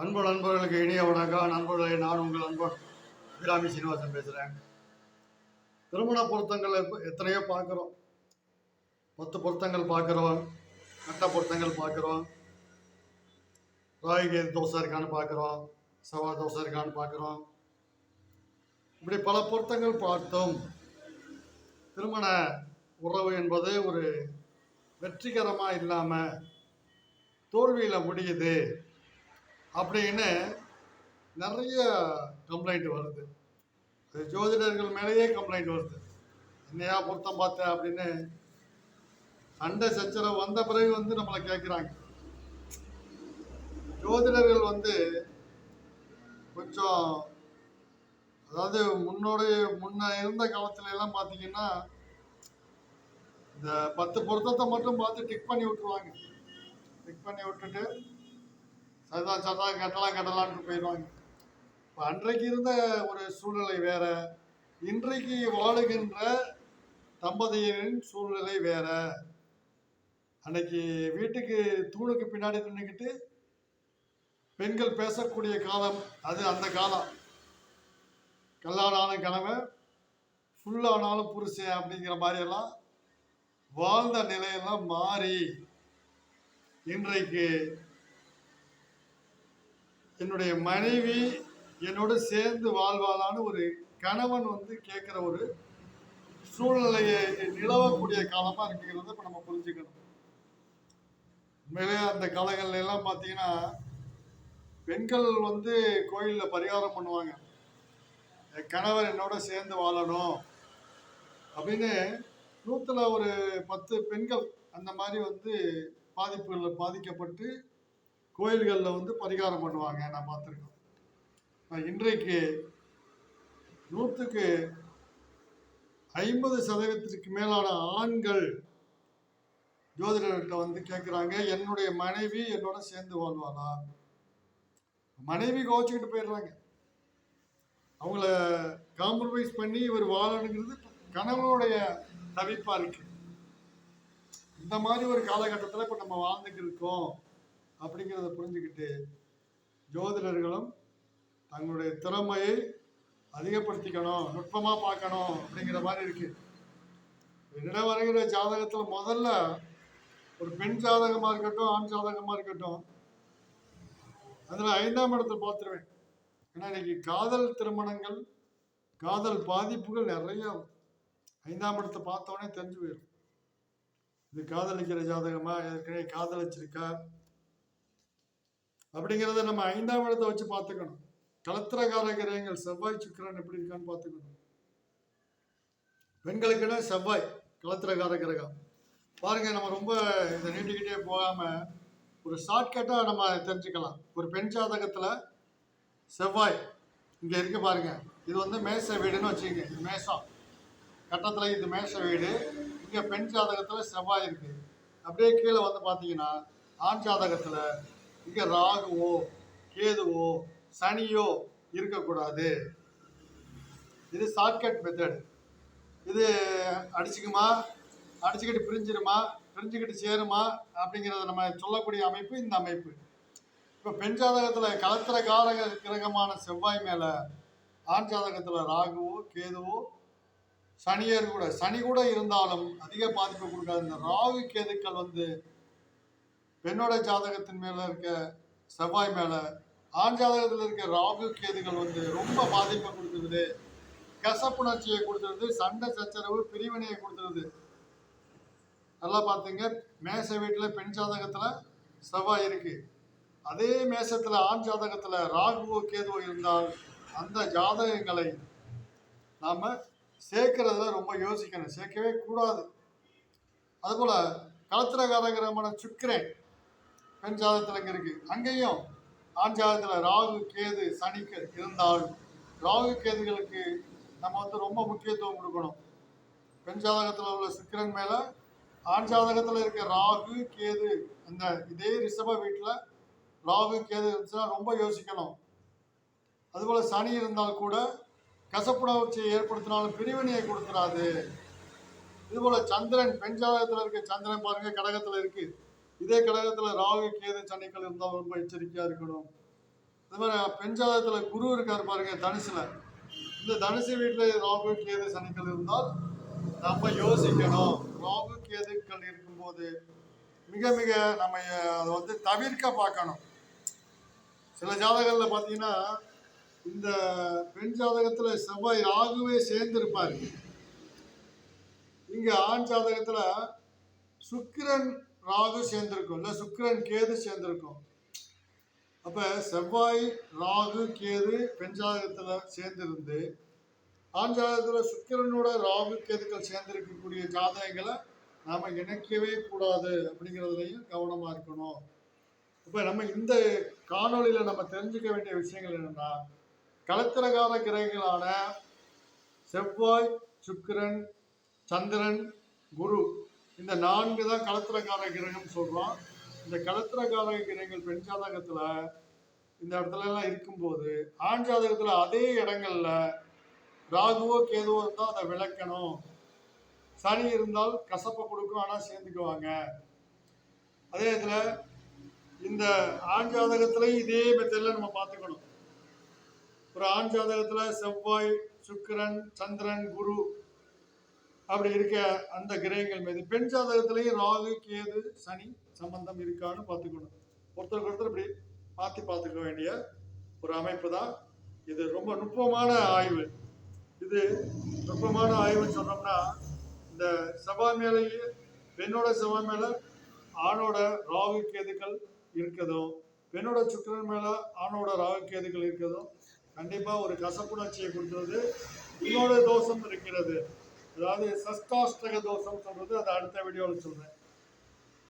அன்பு நண்பர்களுக்கு இனிய வணக்கம். நண்பர்களே நான் உங்கள் நண்பன் அபிராமி சீனிவாசன் பேசுகிறேன் திருமண பொருத்தங்கள் எத்தனையோ பார்க்குறோம். பத்து பொருத்தங்கள் பார்க்குறோம். கட்ட பொருத்தங்கள் பார்க்குறோம். ராகிகே தோசை இருக்கான்னு பார்க்குறோம். செவ்வாய் தோசை இருக்கான்னு பார்க்குறோம். இப்படி பல பொருத்தங்கள் பார்த்தோம். திருமண உறவு என்பது ஒரு வெற்றிகரமாக இல்லாமல் தோல்வியில் முடியுது. அப்படின்னு நிறைய கம்ப்ளைண்ட் வருது. அது ஜோதிடர்கள் மேலேயே கம்ப்ளைண்ட் வருது. என்னையா பொருத்தம் பார்த்தேன் அப்படின்னு சண்டை சச்சரவு வந்த பிறகு வந்து நம்மளை கேட்குறாங்க ஜோதிடர்கள் வந்து கொஞ்சம் அதாவது முன்னோடைய முன்ன இருந்த காலத்துல எல்லாம் பார்த்தீங்கன்னா இந்த பத்து பொருத்தத்தை மட்டும் பார்த்து டிக் பண்ணி விட்டுருவாங்க. டிக் பண்ணி விட்டுட்டு சரிதான் சரிதான் கட்டலாம் கட்டலான்ட்டு போயிடுவாங்க. இப்போ அன்றைக்கு இருந்த ஒரு சூழ்நிலை வேற. இன்றைக்கு வாழுகின்ற தம்பதியரின் சூழ்நிலை வேற. அன்னைக்கு வீட்டுக்கு தூணுக்கு பின்னாடி நின்றுக்கிட்டு பெண்கள் பேசக்கூடிய காலம் அது அந்த காலம். கல்லானாலும் கணவன் ஃபுல்லானாலும் புருஷன் அப்படிங்கிற மாதிரியெல்லாம் வாழ்ந்த நிலையெல்லாம் மாறி இன்றைக்கு என்னுடைய மனைவி என்னோட சேர்ந்து வாழ்வாளான்னு ஒரு கணவன் வந்து கேட்குற ஒரு சூழ்நிலையை நிலவக்கூடிய காலமாக இருக்குங்கிறத இப்போ நம்ம புரிஞ்சுக்கணும். உண்மையிலே அந்த காலங்கள்ல எல்லாம் பார்த்தீங்கன்னா பெண்கள் வந்து கோயிலில் பரிகாரம் பண்ணுவாங்க. கணவர் என்னோட சேர்ந்து வாழணும் அப்படின்னு நூற்றில் ஒரு பத்து பெண்கள் அந்த மாதிரி வந்து பாதிப்புகளில் பாதிக்கப்பட்டு கோயில்களில் வந்து பரிகாரம் பண்ணுவாங்க. நான் பார்த்துருக்கோம் இன்றைக்கு நூற்றுக்கு ஐம்பது சதவீதத்திற்கு மேலான ஆண்கள் ஜோதிடர்கிட்ட வந்து கேட்குறாங்க என்னுடைய மனைவி என்னோட சேர்ந்து வாழ்வாளா? மனைவி கோச்சிக்கிட்டு போயிடுறாங்க. அவங்கள காம்ப்ரமைஸ் பண்ணி இவர் வாழணுங்கிறது கணவனுடைய தவிப்பாக இருக்கு. இந்த மாதிரி ஒரு காலகட்டத்தில் இப்போ நம்ம வாழ்ந்துட்டு இருக்கோம். அப்படிங்கிறத புரிஞ்சுக்கிட்டு ஜோதிடர்களும் தங்களுடைய திறமையை அதிகப்படுத்திக்கணும் நுட்பமாக பார்க்கணும் அப்படிங்கிற மாதிரி இருக்கு. என்னிடம் வருகிற ஜாதகத்தில் முதல்ல ஒரு பெண் ஜாதகமாக இருக்கட்டும் ஆண் ஜாதகமாக இருக்கட்டும் அதில் ஐந்தாம் இடத்தை பார்த்துருவேன். ஏன்னா இன்னைக்கு காதல் திருமணங்கள் காதல் பாதிப்புகள் நிறைய ஐந்தாம் இடத்தை பார்த்தோன்னே தெரிஞ்சு போயிடும் இது காதலிக்கிற ஜாதகமா? ஏற்கனவே காதலிச்சிருக்கா? அப்படிங்கிறத நம்ம ஐந்தாம் இடத்தை வச்சு பார்த்துக்கணும். கலத்திரகார கிரகங்கள் செவ்வாய் சுக்கிரன் எப்படி இருக்கான்னு பார்த்துக்கணும். பெண்களுக்குன்னா செவ்வாய் கலத்திரகார கிரகம் பாருங்க நம்ம ரொம்ப இதை நீட்டிக்கிட்டே போகாம ஒரு ஷார்ட்கட்டாக நம்ம தெரிஞ்சுக்கலாம். ஒரு பெண் ஜாதகத்தில் செவ்வாய் இங்கே இருக்கு பாருங்க. இது வந்து மேச வீடுன்னு வச்சுக்கோங்க. இது மேசம். கட்டத்தில் இது மேச வீடு. இங்கே பெண் ஜாதகத்தில் செவ்வாய் இருக்கு. அப்படியே கீழே வந்து பார்த்தீங்கன்னா ஆண் ஜாதகத்தில் இங்கே ராகுவோ கேதுவோ சனியோ இருக்கக்கூடாது. இது ஷார்ட்கட் மெத்தட் இது அடிச்சுக்குமா? அடிச்சுக்கிட்டு பிரிஞ்சிருமா? பிரிஞ்சுக்கிட்டு சேருமா? அப்படிங்கிறத நம்ம சொல்லக்கூடிய அமைப்பு இந்த அமைப்பு. இப்போ பெண் ஜாதகத்தில் கலத்திர காரக கிரகமான செவ்வாய் மேலே ஆண் ஜாதகத்தில் ராகுவோ கேதுவோ சனியர் கூட சனி கூட இருந்தாலும் அதிக பாதிப்பு கொடுக்காது. இந்த ராகு கேதுக்கள் வந்து பெண்ணோட ஜாதகத்தின் மேல இருக்க செவ்வாய் மேல ஆண் ஜாதகத்தில் இருக்க ராகு கேதுகள் வந்து ரொம்ப பாதிப்பை கொடுத்துருது கசப்புணர்ச்சியை கொடுத்துருது சண்டை சச்சரவு பிரிவினையை கொடுத்துருது. நல்லா பார்த்தீங்க மேச வீட்டில் பெண் ஜாதகத்தில் செவ்வாய் இருக்கு. அதே மேசத்தில் ஆண் ஜாதகத்தில் ராகுவோ கேதுவோ இருந்தால் அந்த ஜாதகங்களை நாம் சேர்க்கறதுல ரொம்ப யோசிக்கணும். சேர்க்கவே கூடாது. அதுபோல் கலத்திரகாரகரமான சுக்கிரன் பெண் ஜாதகத்தில் இங்கே இருக்கு. அங்கேயும் ஆண் ஜாதகத்தில் ராகு கேது சனிக்கு இருந்தால் ராகு கேதுகளுக்கு நம்ம வந்து ரொம்ப முக்கியத்துவம் கொடுக்கணும். பெண் ஜாதகத்தில் உள்ள சுக்கிரன் மேலே ஆண் ஜாதகத்தில் இருக்க ராகு கேது அந்த இதே ரிஷப வீட்டில் ராகு கேது இருந்துச்சுன்னா ரொம்ப யோசிக்கணும். அதுபோல் சனி இருந்தால் கூட கசப்புணர்ச்சியை ஏற்படுத்தினாலும் பிரிவினையை கொடுத்துடாது இதுபோல சந்திரன் பெண் ஜாதகத்தில் இருக்க சந்திரன் பாருங்க கடகத்தில் இருக்கு. இதே கடகத்தில் ராகு கேது சனிக்கள் இருந்தால் ரொம்ப எச்சரிக்கையா இருக்கணும். அது மாதிரி பெண் ஜாதகத்துல குரு இருக்காரு பாருங்க தனுசுல. இந்த தனுசு வீட்டுல ராகு கேது சனிக்கள் இருந்தால் நம்ம யோசிக்கணும். ராகு கேதுக்கள் இருக்கும்போது மிக மிக நம்ம அதை வந்து தவிர்க்க பார்க்கணும். சில ஜாதகங்கள்ல பார்த்தீங்கன்னா இந்த பெண் ஜாதகத்துல செவ்வாய் ராகுவே சேர்ந்திருப்பாரு. இங்க ஆண் ஜாதகத்துல சுக்கிரன் ராகு சேர்ந்திருக்கும். இல்லை சுக்கிரன் கேது சேர்ந்திருக்கும். அப்போ செவ்வாய் ராகு கேது பெஞ்சாதகத்தில் சேர்ந்திருந்து ஆண் ஜாதகத்துல சுக்கிரனோட ராகு கேதுக்கள் சேர்ந்திருக்கக்கூடிய ஜாதகங்களை நாம் இணைக்கவே கூடாது அப்படிங்கிறதுலையும் கவனமாக இருக்கணும். இப்போ நம்ம இந்த காணொலியில் நம்ம தெரிஞ்சுக்க வேண்டிய விஷயங்கள் என்னன்னா கலத்திரகார கிரகங்களான செவ்வாய் சுக்கிரன் சந்திரன் குரு இந்த நான்கு தான் கலத்திரகார கிரகம் சொல்றோம். இந்த கலத்திரகார கிரகங்கள் பெண் ஜாதகத்துல இந்த இடத்துல எல்லாம் இருக்கும்போது ஆண் ஜாதகத்துல அதே இடங்கள்ல ராகுவோ கேதுவோ இருந்தால் அதை விளக்கணும். சனி இருந்தால் கசப்பை கொடுக்கும் ஆனால் சேர்ந்துக்குவாங்க. அதே இதுல இந்த ஆண் ஜாதகத்திலையும் இதே மெத்தடில் நம்ம பார்த்துக்கணும். ஒரு ஆண் ஜாதகத்துல செவ்வாய் சுக்கிரன் சந்திரன் குரு அப்படி இருக்க அந்த கிரகங்கள் மீது. பெண் ஜாதகத்திலையும் ராகு கேது சனி சம்பந்தம் இருக்கான்னு பார்த்துக்கணும். ஒருத்தருக்கு ஒருத்தர் இப்படி மாற்றி பார்த்துக்க வேண்டிய ஒரு அமைப்பு தான் இது. ரொம்ப நுட்பமான ஆய்வு. இது நுட்பமான ஆய்வுன்னு சொன்னோம்னா இந்த செவ்வாய் மேலேயே பெண்ணோட செவ்வாய் மேலே ஆணோட ராகு கேதுக்கள் இருக்கதும் பெண்ணோட சுக்கரன் மேலே ஆணோட ராகு கேதுக்கள் இருக்கதும் கண்டிப்பாக ஒரு கசப்புணர்ச்சியை கொடுக்கிறது. இன்னொரு தோஷம் இருக்கிறது. அதாவது சஸ்தாஷ்டக தோஷம் சொல்றது அது அடுத்த வீடியோவில் சொல்றேன்.